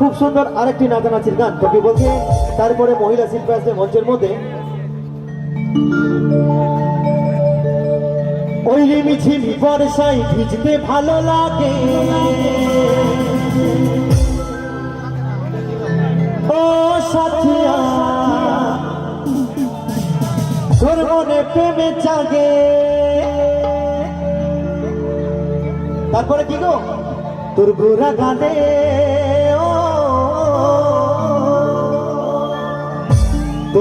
খুব সুন্দর আরেকটি নাচানাচির গান। কবি বলছে? তারপরে মহিলা শিল্পী আসবে মঞ্চের মধ্যে। ওই মিছিমি বর্ষায় ভিজতে ভালো লাগে। ও সাথিয়া তোর প্রেমে জাগে। তারপরে কি গো? তোর গোরা গানে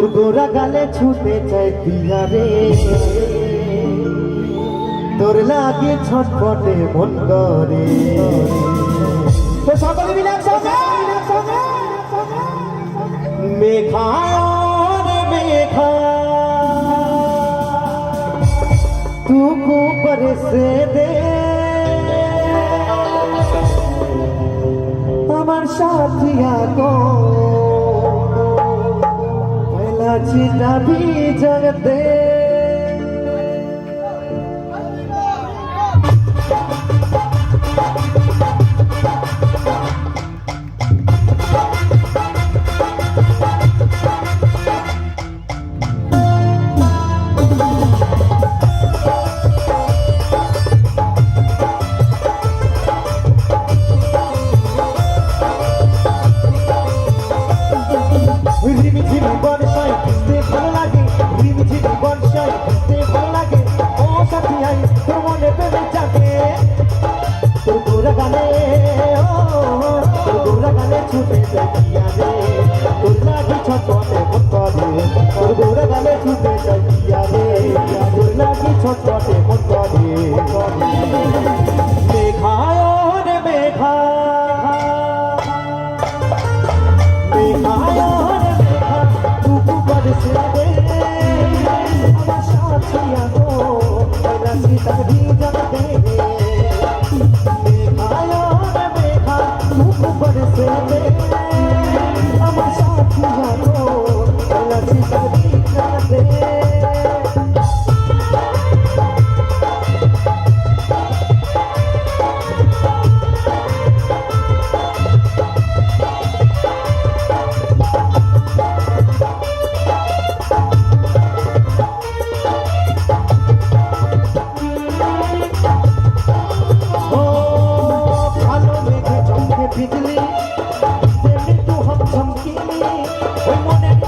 তোর গোরা গালে ছুটে চাই বিহারে। তোর লাগে ছটপটে মন করে সকলে মিলে মেঘা মেঘা। তুকু পরে দে আমার সাথিয়া গো लाची लाभी जगते One shot. ও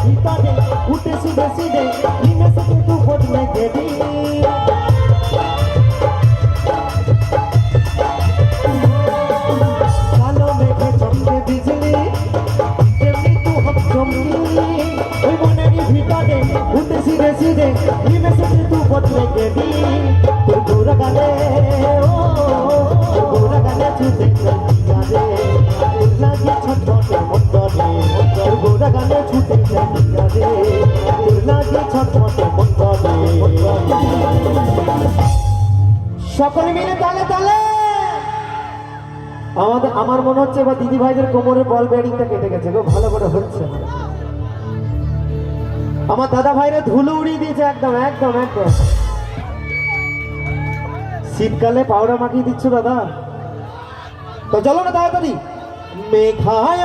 ಸಿಕ್ಕಾರೆ ಹುಟ್ಟಿಸಿದ ಸಿದೆ ನಿನ್ನ ಸತು ಕೊಟ್ಟ ಗೆದಿ সকলে মিলে তালে তালে। আমাদের, আমার মনে হচ্ছে বা দিদি ভাইদের কোমরের বল বেয়ারিংটা কেটে গেছে গো, ভালো করে হচ্ছে আমার দাদা ভাইরা ধুলো উড়িয়ে দিয়েছে একদম একদম একদম। শীতকালে পাউডার মাখিয়ে দিচ্ছ দাদা? তো চলো না তাড়াতাড়ি। মেঘায়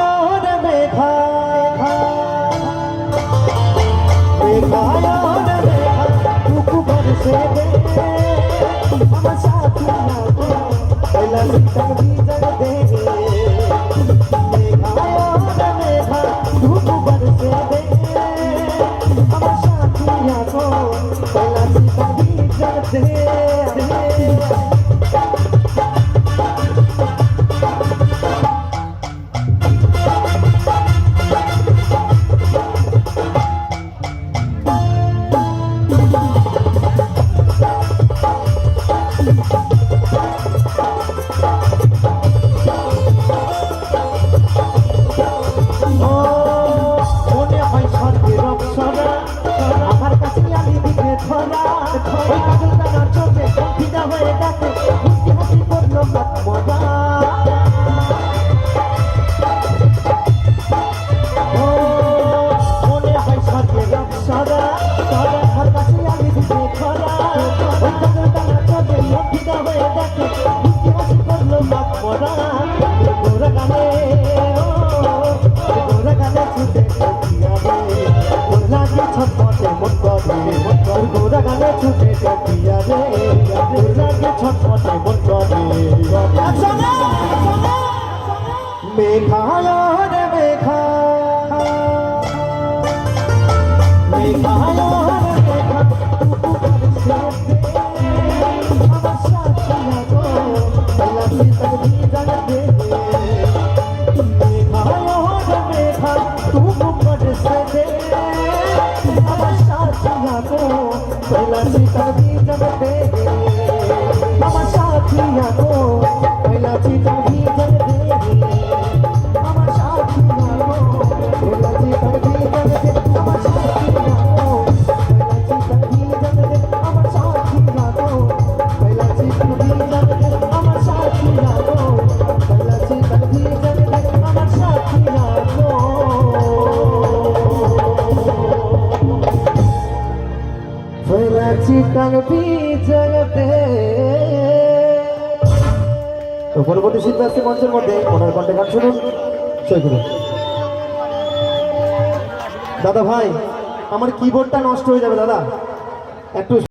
মেঘায় Thank. ওই পাগলটা চোখে ফিদা হয়ে ডাকে হুসি হুসি করল মজা মনে হয় সাথে রাত সারা সারা ঘর কাছে আমি দিতে খরা ওই পাগলটা চোখে ফিদা হয়ে ডাকে হুসি হুসি করল মজা ওরা গানে ওরা গানে ছুটে লাগে ছটপটে মন করে মন করে গোরা গানে ছুটে করে মেঘায় রে মেঘা মেঘায় রে মেঘা पहला सीता भी जगते মানবী জগতে তো পরবর্তী শিল্পী আসছে মঞ্চের মধ্যে ওনার কণ্ঠে গান শুনুন। দাদা ভাই, আমার কিবোর্ডটা নষ্ট হয়ে যাবে, দাদা। একটু